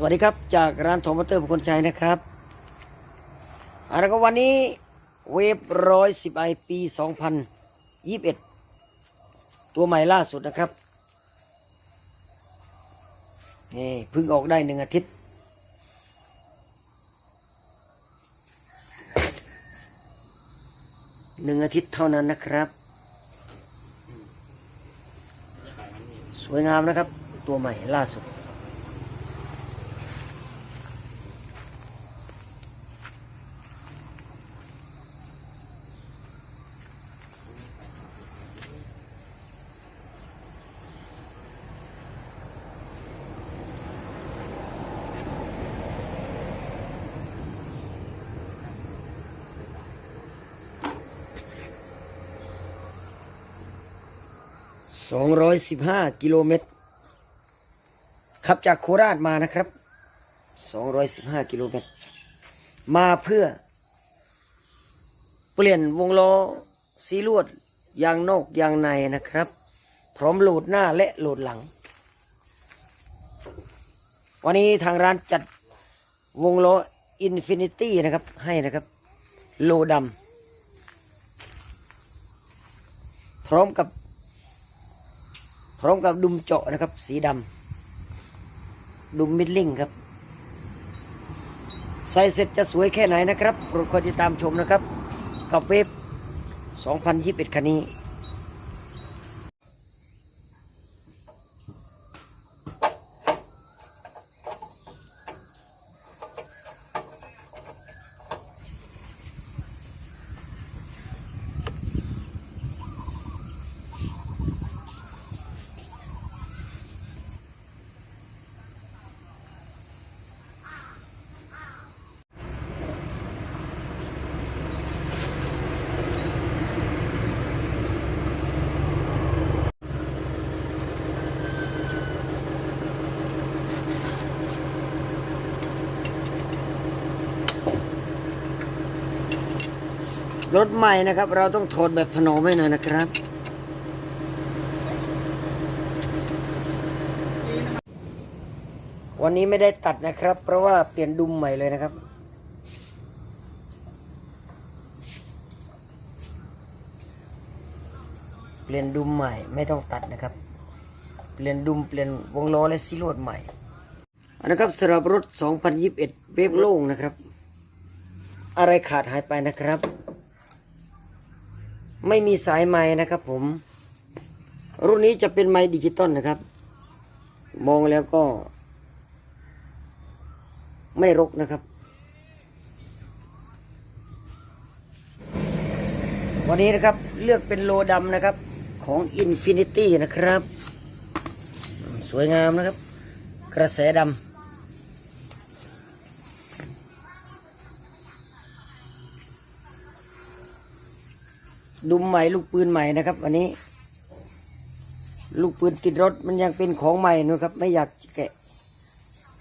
สวัสดีครับจากร้านโทมเตอร์บุคคลชัยนะครับอาละก็วันนี้เวฟร้อยสิบไอปีสองพันยี่สิบเอ็ดตัวใหม่ล่าสุดนะครับนี่เพิ่งออกได้หนึ่งอาทิตย์ หนึ่งอาทิตย์เท่านั้นนะครับ สวยงามนะครับ ตัวใหม่ล่าสุด 215 กิโลเมตร ขับจากโคราชมานะครับ 215 กิโลเมตร มาเพื่อ เปลี่ยนวงล้อสีลวดยางนอกยางในนะครับ พร้อมโหลดหน้าและโหลดหลัง วันนี้ทางร้านจัดวงล้ออินฟินิตี้นะครับ ให้นะครับ โลดำพร้อมกับ พร้อมกับดุมเจาะนะครับ สีดำดุมมิดลิงครับ ใส่เสร็จจะสวยแค่ไหนนะครับโปรดคอยติดตามชมนะครับ กับเว็บ2021 คันนี้ รถใหม่นะครับ เราต้องถอดแบบถนอมให้หน่อยนะครับ วันนี้ไม่ได้ตัดนะครับ เพราะว่าเปลี่ยนดุมใหม่เลยนะครับเปลี่ยนดุมใหม่ไม่ต้องตัดนะครับ เปลี่ยนดุมเปลี่ยนวงล้อและซีโรดใหม่นนะครับสำหรับรถ 2021 เวฟโล่งนะครับ อะไรขาดหายไปนะครับ ไม่มีสายไม้นะครับผม รุ่นนี้จะเป็นไม้ดิจิตอลนะครับ มองแล้วก็ ไม่รกนะครับ วันนี้นะครับเลือกเป็นโลดำนะครับของ Infinity นะครับ สวยงามนะครับ กระแสดำ ดุมใหม่ลูกปืนใหม่นะครับวันนี้ ลูกปืนติดรถมันยังเป็นของใหม่นะครับ ไม่อยากแกะ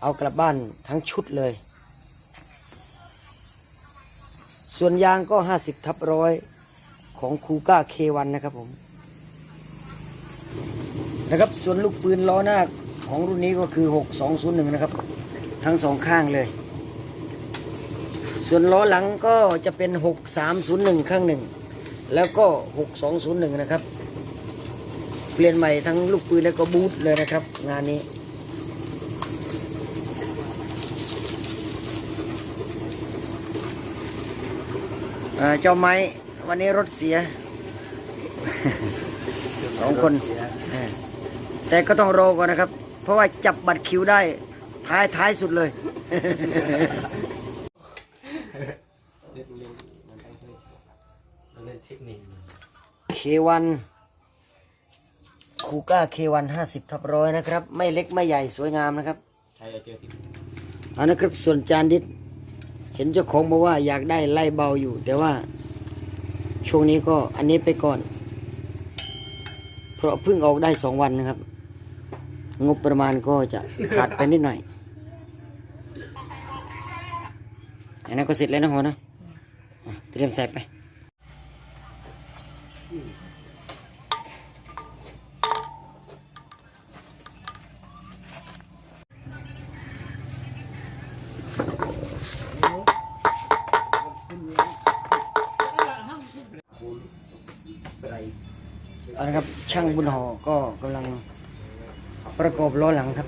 เอากลับบ้านทั้งชุดเลย ส่วนยางก็ห้าสิบทับร้อยของคูก้าเควันนะครับผมนะครับส่วนลูกปืนล้อหน้าของรุ่นนี้ก็คือหกสองศูนย์หนึ่งนะครับ ทั้งสองข้างเลย ส่วนล้อหลังก็จะเป็นหกสามศูนย์หนึ่งข้างหนึ่ง แล้วก็ 6201 นะครับ เปลี่ยนใหม่ทั้งลูกปืนแล้วก็บูทเลยนะครับ งานนี้อ่าเจ้าไม้ วันนี้รถเสียสองคนอ่าแต่ก็ต้องรอก่อนนะครับ เพราะว่าจับบัตรคิวได้ท้ายท้ายสุดเลย เทคนิคเควันคูก้าเควันห้าสิบทับร้อยนะครับ ไม่เล็กไม่ใหญ่สวยงามนะครับใครจะเจอที่เอานะครับส่วนจานดิษเห็นเจ้าของบอกว่าอยากได้ไล่เบาอยู่ แต่ว่าช่วงนี้ก็อันนี้ไปก่อน เพราะเพิ่งออกได้สองวันนะครับ งบประมาณก็จะขาดไปนิดหน่อยอันนั้นก็เสร็จแล้วนะฮอนะอะเตรียมใส่ไป เอาละครับช่างบุญหอก็กำลังประกอบล้อหลังครับ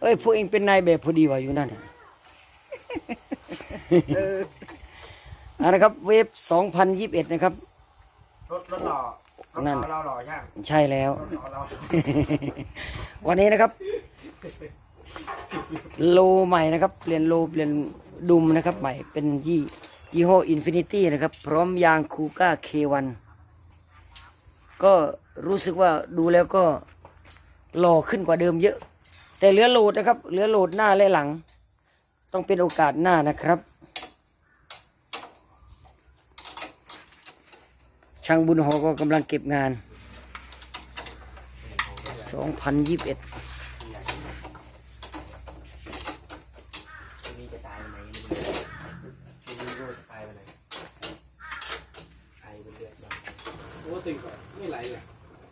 เอ้ยพวกเองเป็นนายแบบพอดีว่าอยู่นั่น เออ อาละครับ เวฟ2021นะครับ รถรถหล่อรถนั่นหล่อเราหล่อใช่ไหมใช่แล้ว รถหล่อเราวันนี้นะครับ โลใหม่นะครับ เปลี่ยนโลเปลี่ยนดุมนะครับ ใหม่เป็นยี่ยี่ห้ออินฟินิตี้นะครับ พร้อมยางคูก้าเควันก็รู้สึกว่าดูแล้วก็หล่อขึ้นกว่าเดิมเยอะ แต่เหลือโหลดนะครับ เหลือโหลดหน้าและหลัง ต้องเป็นโอกาสหน้านะครับ ช่างบุญหอก็กำลังเก็บงาน 2021ชุดนี้จะตายไปไหนชุดนี้ก็จะตายไปไหนไอเป็นเลือดบ้างโอ้ตึงไม่ไหลเลย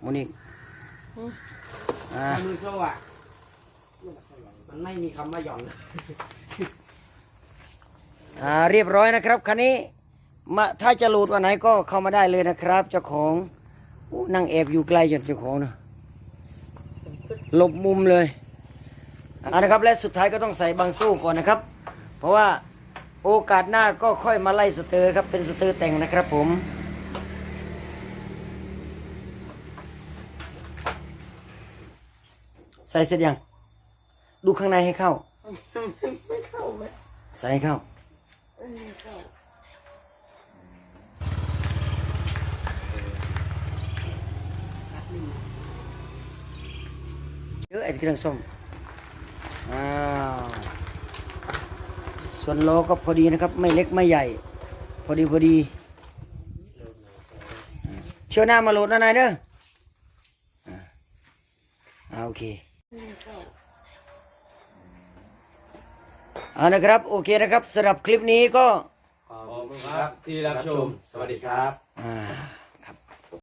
โมนิกอ่ามือโซ่อะมันไม่มีคำว่าหย่อนอ่าเรียบร้อยนะครับคันนี้ มาถ้าจะหลุดวันไหนก็เข้ามาได้เลยนะครับ เจ้าของอู้นั่งแอบอยู่ใกล้จนเจ้าของนะหลบมุมเลยอ่านะครับและสุดท้ายก็ต้องใส่บางสู้ก่อนนะครับ เพราะว่าโอกาสหน้าก็ค่อยมาไล่สเตอร์ครับเป็นสเตอร์แต่งนะครับผมใส่เสร็จยัง ดูข้างในให้เข้า ใส่ให้เข้า เย อะไอ้เครื่องส้มอ้าวส่วนล้อก็พอดีนะครับ ไม่เล็กไม่ใหญ่ พอดีพอดีเชื่อหน้ามาโหลดนะนายเด้ออ่าอ่าโอเคเอานะครับ โอเคนะครับสำหรับคลิปนี้ก็ขอบคุณครับที่รับชม สวัสดีครับอ่า